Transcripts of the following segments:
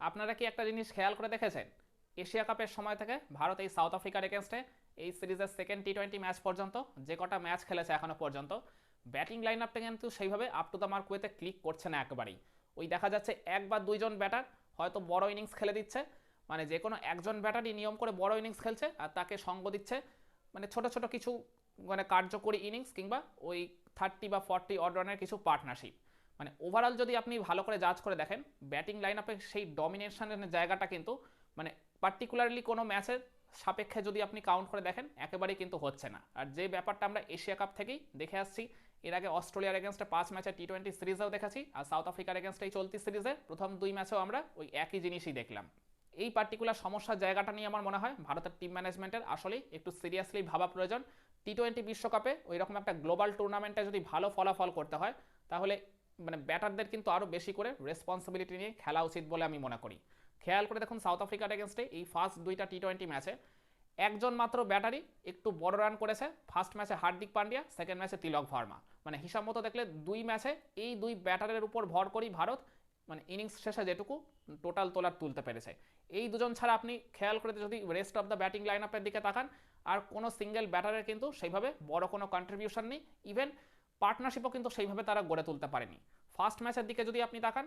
আপনারা কি একটা জিনিস খেয়াল করে দেখেছেন? এশিয়া কাপের সময় থেকে ভারত এই সাউথ আফ্রিকার এগেনস্টে এই সিরিজের সেকেন্ড টি টোয়েন্টি ম্যাচ পর্যন্ত, যে কটা ম্যাচ খেলেছে এখনও পর্যন্ত ব্যাটিং লাইন আপটা কিন্তু সেইভাবে আপ টু দ্য মার্ক ওয়েতে ক্লিক করছে না একবারেই। ওই দেখা যাচ্ছে এক বা দুইজন ব্যাটার হয়তো বড় ইনিংস খেলে দিচ্ছে মানে যে কোনো একজন ব্যাটারই নিয়ম করে বড় ইনিংস খেলছে আর তাকে সঙ্গ দিচ্ছে মানে ছোট ছোট কিছু মানে কার্যকরী ইনিংস কিংবা ওই থার্টি বা ফর্টি অড রানের কিছু পার্টনারশিপ মানে ওভারঅল যদি আপনি ভালো করে জাজ করে দেখেন ব্যাটিং লাইন আপে সেই ডমিনেশনের জায়গাটা কিন্তু মানে পার্টিকুলারলি কোনো ম্যাচের সাপেক্ষে যদি আপনি কাউন্ট করে দেখেন, একেবারেই কিন্তু হচ্ছে না। আর যে ব্যাপারটা আমরা এশিয়া কাপ থেকেই দেখে আসছি, এর আগে অস্ট্রেলিয়ার এগেনস্টে পাঁচ ম্যাচে টি টোয়েন্টি সিরিজেও দেখেছি, আর সাউথ আফ্রিকার এগেনস্টে এই চলতি সিরিজে প্রথম দুই ম্যাচেও আমরা ওই একই জিনিসই দেখলাম। এই পার্টিকুলার সমস্যার জায়গাটা নিয়ে আমার মনে হয় ভারতের টিম ম্যানেজমেন্টের আসলেই একটু সিরিয়াসলি ভাবা প্রয়োজন। টি টোয়েন্টি বিশ্বকাপে ওই রকম একটা গ্লোবাল টুর্নামেন্টে যদি ভালো ফলাফল করতে হয়, তাহলে মানে ব্যাটারদের কিন্তু আরও বেশি করে রেসপন্সিবিলিটি নিয়ে খেলা উচিত বলে আমি মনে করি। খেয়াল করে দেখুন সাউথ আফ্রিকার এগেনস্টে এই ফার্স্ট দুইটা টি টোয়েন্টি ম্যাচে একজন মাত্র ব্যাটারি একটু বড় রান করেছে। ফার্স্ট ম্যাচে হার্দিক পান্ডিয়া সেকেন্ড ম্যাচে তিলক ভার্মা। মানে হিসাব মতো দেখলে দুই ম্যাচে এই দুই ব্যাটারের উপর ভর করেই ভারত মানে ইনিংস শেষে যেটুকু টোটাল তোলার তুলতে পেরেছে। এই দুজন ছাড়া আপনি খেয়াল করে যদি rest of the batting line আপের দিকে তাকান, আর কোনো সিঙ্গেল ব্যাটারের কিন্তু সেইভাবে বড় কোনো কন্ট্রিবিউশন নেই। ইভেন পার্টনারশিপও কিন্তু সেইভাবে তারা গড়ে তুলতে পারেনি। ফার্স্ট ম্যাচের দিকে যদি আপনি তাকান,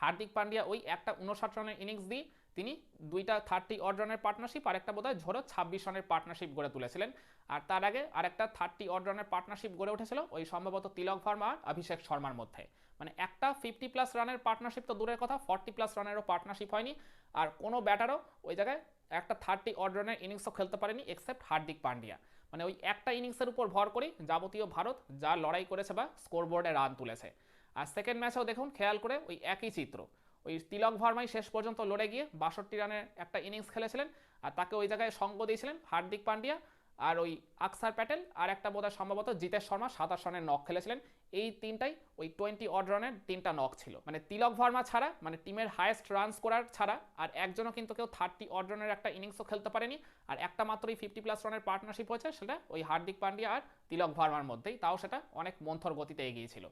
হার্দিক পান্ডিয়া ওই একটা উনষাট রানের ইনিংস দিয়ে তিনি দুইটা থার্টি অড রানের পার্টনারশিপ আর একটা বোধহয় ঝোড়ো ছাব্বিশ রানের পার্টনারশিপ গড়ে তুলেছিলেন। আর তার আগে আরেকটা থার্টি অড রানের পার্টনারশিপ গড়ে উঠেছিল ওই সম্ভবত তিলক ভার্মা আর অভিষেক শর্মার মধ্যে। মানে একটা ফিফটি প্লাস রানের পার্টনারশিপ তো দূরের কথা ফর্টি প্লাস রানেরও পার্টনারশিপ হয়নি। আর কোনো ব্যাটারও ওই জায়গায় একটা থার্টি অড রানের ইনিংসও খেলতে পারেনি এক্সেপ্ট হার্দিক পান্ডিয়া। মানে ওই একটা ইনিংসের উপর ভর করে যাবতীয় ভারত যা লড়াই করেছে বা স্কোরবোর্ডে রান তুলেছে। আর সেকেন্ড ম্যাচেও দেখুন, খেয়াল করে ওই একই চিত্র। ওই তিলক ভার্মাই শেষ পর্যন্ত লড়ে গিয়ে বাষট্টি রানের একটা ইনিংস খেলেছিলেন আর তাকে ওই জায়গায় সঙ্গ দিয়েছিলেন হার্দিক পান্ডিয়া আর ওই আকসার প্যাটেল আর একটা বোধহয় সম্ভবত জিতেশ শর্মা সাতাশ রানের নখ খেলেছিলেন। এই তিনটাই, ওই টোয়েন্টি অড রানের তিনটা নক ছিল। মানে তিলক ভার্মা ছাড়া মানে টিমের হায়েস্ট রান স্কোরার ছাড়া, আর একজনও কিন্তু কেউ থার্টি অড রানের একটা ইনিংসও খেলতে পারেনি। আর একটা মাত্রই ফিফটি প্লাস রানের পার্টনারশিপ হয়েছে, সেটা ওই হার্দিক পান্ডিয়া আর তিলক ভার্মার মধ্যেই। তাও সেটা অনেক মন্থর গতিতে এগিয়েছিল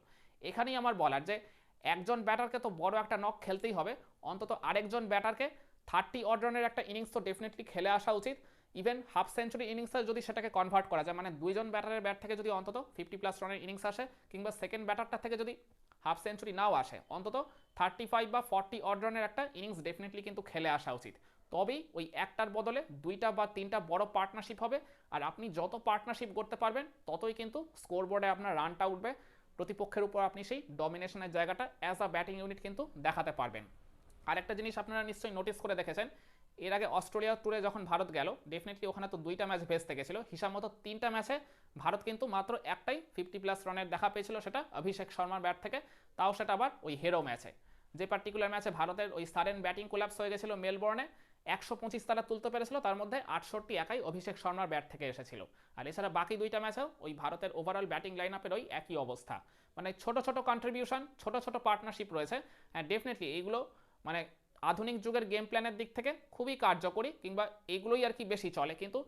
এখানেই আমার বলার যে, একজন ব্যাটারকে তো বড় একটা নক খেলতেই হবে। অন্তত আরেকজন ব্যাটারকে থার্টি অড রানের একটা ইনিংস তো ডেফিনেটলি খেলে আসা উচিত। ইভেন হাফ সেঞ্চুরি ইনিংসে যদি সেটাকে কনভার্ট করা যায় মানে দুইজন ব্যাটারের ব্যাট থেকে যদি অন্তত ফিফটি প্লাস রানের ইনিংস আসে, কিংবা সেকেন্ড ব্যাটারটা থেকে যদি হাফ সেঞ্চুরি নাও আসে, অন্তত থার্টি ফাইভ বা ফর্টি অড রানের একটা ইনিংস ডেফিনেটলি কিন্তু খেলে আসা উচিত। তবেই ওই একটার বদলে দুইটা বা তিনটা বড় পার্টনারশিপ হবে, আর আপনি যত পার্টনারশিপ করতে পারবেন, ততই কিন্তু স্কোরবোর্ডে আপনার রানটা উঠবে। প্রতিপক্ষের উপর আপনি সেই ডমিনেশনের জায়গাটা অ্যাজ আ ব্যাটিং ইউনিট কিন্তু দেখাতে পারবেন। আরেকটা জিনিস আপনারা নিশ্চয়ই নোটিস করে দেখেছেন এর আগে অস্ট্রেলিয়া ট্যুরে যখন ভারত গেল ডেফিনেটলি ওখানে তো দুইটা ম্যাচ ভেস্তে গেছিল হিসাব মতো তিনটা ম্যাচে ভারত কিন্তু মাত্র একটাই ফিফটি প্লাস রানের দেখা পেয়েছিল সেটা অভিষেক শর্মার ব্যাট থেকে। তাও সেটা আবার ওই হেরো ম্যাচে যে পার্টিকুলার ম্যাচে ভারতের ওই সারেন ব্যাটিং কোলাপস হয়ে গেছিল মেলবোর্নে, একশো পঁচিশ তারা তুলতে পেরেছিল, তার মধ্যে আটষট্টি একাই অভিষেক শর্মার ব্যাট থেকে এসেছিল। আর এছাড়া বাকি দুইটা ম্যাচেও ওই ভারতের ওভারঅল ব্যাটিং লাইন আপের ওই একই অবস্থা। মানে ছোট ছোট কন্ট্রিবিউশন ছোট ছোট পার্টনারশিপ রয়েছে। হ্যাঁ ডেফিনেটলি এইগুলো মানে আধুনিক যুগের গেম প্ল্যানের দিক থেকে খুবই কার্যকরী কিংবা এগুলোই আর কি বেশি চলে। কিন্তু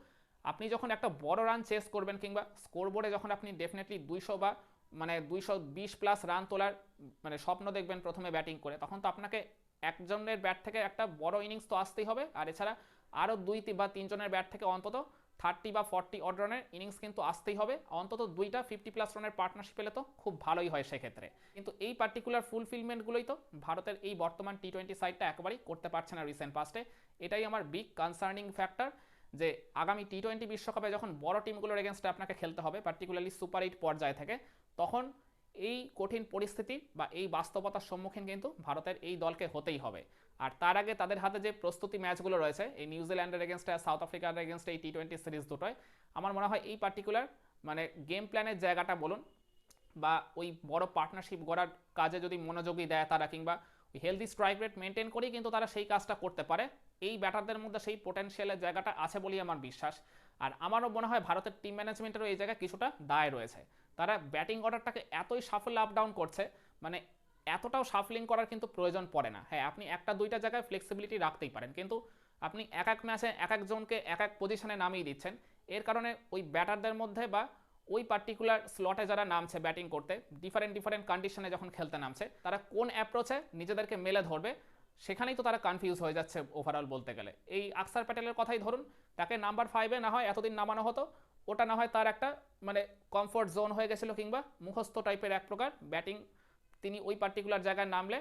আপনি যখন একটা বড় রান চেস করবেন কিংবা স্কোরবোর্ডে যখন আপনি ডেফিনেটলি দুইশো বা মানে দুইশো বিশ প্লাস রান তোলার মানে স্বপ্ন দেখবেন প্রথমে ব্যাটিং করে, তখন তো আপনাকে একজনের ব্যাট থেকে একটা বড় ইনিংস তো আসতেই হবে। আর এছাড়া আরও দুই বা তিনজনের ব্যাট থেকে অন্তত থার্টি বা ফর্টি অড রানের ইনিংস কিন্তু আসতেই হবে। অন্তত দুইটা ফিফটি প্লাস রানের পার্টনারশিপ পেলে তো খুব ভালোই হয় সেক্ষেত্রে। কিন্তু এই পার্টিকুলার ফুলফিলমেন্টগুলোই তো ভারতের এই বর্তমান টি টোয়েন্টি সাইডটা একেবারেই করতে পারছে না রিসেন্ট পাস্টে এটাই আমার বিগ কনসার্নিং ফ্যাক্টর যে আগামী টি টোয়েন্টি বিশ্বকাপে যখন বড় টিমগুলোর এগেনস্টে আপনাকে খেলতে হবে পার্টিকুলারলি সুপার এইট পর্যায়ে থেকে, তখন এই কঠিন পরিস্থিতি বা এই বাস্তবতার সম্মুখীন কিন্তু ভারতের এই দলকে হতেই হবে। আর তার আগে তাদের হাতে যে প্রস্তুতি ম্যাচগুলো রয়েছে, এই নিউজিল্যান্ডের এগেনস্টে আর সাউথ আফ্রিকার এগেনস্টে এই টি টোয়েন্টি সিরিজ দুটোয়, আমার মনে হয় এই পার্টিকুলার মানে গেম প্ল্যানের জায়গাটা বলুন বা ওই বড় পার্টনারশিপ গড়ার কাজে যদি মনোযোগী দেয় তারা কিংবা হেলদি স্ট্রাইক রেট মেনটেন করেই কিন্তু তারা সেই কাজটা করতে পারে। এই ব্যাটারদের মধ্যে সেই পোটেনশিয়ালের জায়গাটা আছে বলেই আমার বিশ্বাস। আর আমারও মনে হয় ভারতের টিম ম্যানেজমেন্টেরও এই জায়গায় কিছুটা দায় রয়েছে। তারা ব্যাটিং অর্ডারটাকে এতই সাফল আপ ডাউন করছে মানে এতটাও সাফলিং করার কিন্তু প্রয়োজন পড়ে না। হ্যাঁ আপনি একটা দুইটা জায়গায় ফ্লেক্সিবিলিটি রাখতেই পারেন, কিন্তু আপনি এক এক ম্যাচে এক একজনকে এক এক পজিশনে নামিয়ে দিচ্ছেন। এর কারণে ওই ব্যাটারদের মধ্যে বা ওই পার্টিকুলার স্লটে যারা নামছে ব্যাটিং করতে ডিফারেন্ট ডিফারেন্ট কন্ডিশনে যখন খেলতে নামছে, তারা কোন অ্যাপ্রোচে নিজেদেরকে মেলে ধরবে সেখানেই তো তারা কনফিউজ হয়ে যাচ্ছে ওভারঅল বলতে গেলে। এই আকসার প্যাটেলের কথাই ধরুন, তাকে নাম্বার ফাইভে না হয় এতদিন নামানো হতো, ওটা না হয় তার একটা মানে কমফোর্ট জোন হয়ে গেছিল কিংবা মুখস্থ টাইপের এক প্রকার ব্যাটিং তিনি ওই পার্টিকুলার জায়গায় নামলে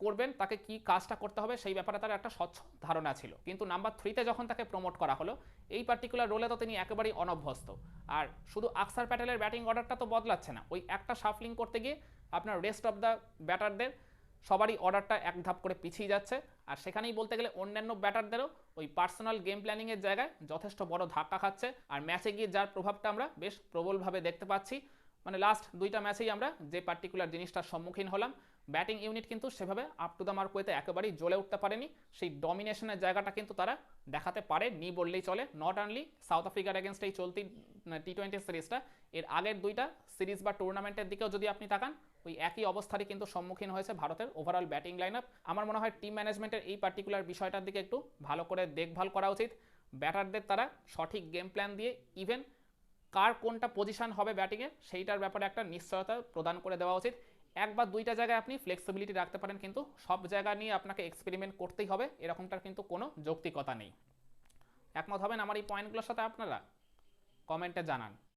করবেন, তাকে কি কাজটা করতে হবে সেই ব্যাপারে তার একটা স্বচ্ছ ধারণা ছিল। কিন্তু নাম্বার থ্রিতে যখন তাকে প্রমোট করা হলো, এই পার্টিকুলার রোলে তো তিনি একেবারেই অনভ্যস্ত। আর শুধু আকসার প্যাটেলের ব্যাটিং অর্ডারটা তো বদলাচ্ছে না, ওই একটা শাফলিং করতে গিয়ে আপনার রেস্ট অফ দ্য ব্যাটারদের সবারই অর্ডারটা এক ধাপ করে পিছিয়ে যাচ্ছে। আর সেখানেই বলতে গেলে অন্যান্য ব্যাটারদেরও ওই পার্সোনাল গেম প্ল্যানিংয়ের জায়গায় যথেষ্ট বড় ধাক্কা খাচ্ছে। আর ম্যাচে গিয়ে যার প্রভাবটা আমরা বেশ প্রবলভাবে দেখতে পাচ্ছি। মানে লাস্ট দুইটা ম্যাচেই আমরা যে পার্টিকুলার জিনিসটার সম্মুখীন হলাম ব্যাটিং ইউনিট কিন্তু সেভাবে আপ টু দ্য মার্ক ওয়েতে একেবারেই জ্বলে উঠতে পারেনি। সেই ডমিনেশনের জায়গাটা কিন্তু তারা দেখাতে পারে নি বললেই চলে। নট অনলি সাউথ আফ্রিকার এগেনস্ট এই চলতি টি টোয়েন্টি সিরিজটা এর আগের দুইটা সিরিজ বা টুর্নামেন্টের দিকেও যদি আপনি তাকান ওই একই অবস্থারই কিন্তু সম্মুখীন হয়েছে ভারতের ওভারঅল ব্যাটিং লাইন আপ আমার মনে হয় টিম ম্যানেজমেন্টের এই পার্টিকুলার বিষয়টার দিকে একটু ভালো করে দেখভাল করা উচিত। ব্যাটারদের তারা সঠিক গেম প্ল্যান দিয়ে ইভেন কার কোনটা পজিশন হবে ব্যাটিংয়ে সেইটার ব্যাপারে একটা নিশ্চয়তা প্রদান করে দেওয়া উচিত। এক বা দুইটা জায়গায় আপনি ফ্লেক্সিবিলিটি রাখতে পারেন কিন্তু সব জায়গা নিয়ে আপনাকে এক্সপেরিমেন্ট করতেই হবে, এরকমটার কিন্তু কোনো যৌক্তিকতা নেই। একমত হবেন আমার এই পয়েন্টগুলোর সাথে আপনারা? কমেন্টে জানান।